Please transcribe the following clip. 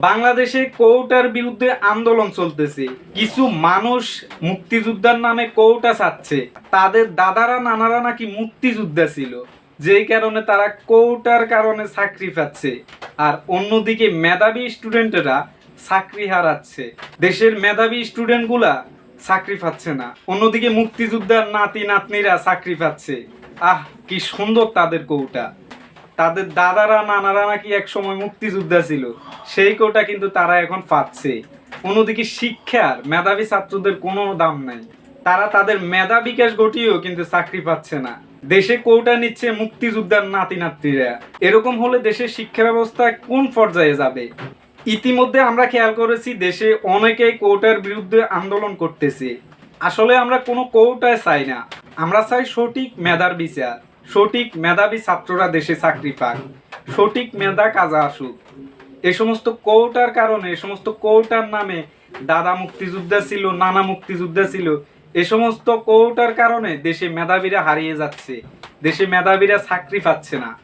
বাংলাদেশে কৌটার বিরুদ্ধে আন্দোলন চলতেছে। কিছু মানুষ মুক্তিযোদ্ধার নামে কৌটা চাচ্ছে তাদের দাদারা, নানারা নাকি মুক্তিযোদ্ধা ছিল, যেই কারণে তারা কৌটার কারণে চাকরি পাচ্ছে। আর অন্যদিকে মেধাবী স্টুডেন্টেরা চাকরি হারাচ্ছে। দেশের মেধাবী স্টুডেন্টগুলা চাকরি পাচ্ছে না। অন্যদিকে মুক্তিযোদ্ধার নাতি নাতনিরা চাকরি পাচ্ছে। আহ, কি সুন্দর তাদের কৌটা। তাদের দাদারা, নানারা নাকি এক সময় মুক্তিযোদ্ধা ছিল। সেই কোটা কিন্তু তারা এখন পাচ্ছে। অন্যদিকে শিক্ষার মেধাবী ছাত্রদের কোনো দাম নাই। তারা তাদের মেধা বিকাশ ঘটিয়েও কিন্তু চাকরি পাচ্ছে না। দেশে কোটা নিচ্ছে মুক্তিযোদ্ধার নাতি নাতনিরা এরকম হলে দেশের শিক্ষা ব্যবস্থা কোন পর্যায়ে যাবে? ইতিমধ্যে আমরা খেয়াল করেছি, দেশে অনেকেই কোটার বিরুদ্ধে আন্দোলন করতেছে। আসলে আমরা কোনো কৌটায় চাই না। আমরা চাই সঠিক মেধার বিচার। সঠিক মেধাবী ছাত্ররা দেশে চাকরি পাক। সঠিক মেধা কাজে আসুক। এ সমস্ত কৌটার কারণে, এ সমস্ত কৌটার নামে দাদা মুক্তিযোদ্ধা ছিল, নানা মুক্তিযোদ্ধা ছিল, এ সমস্ত কৌটার কারণে দেশে মেধাবীরা হারিয়ে যাচ্ছে। দেশে মেধাবীরা চাকরি পাচ্ছে না।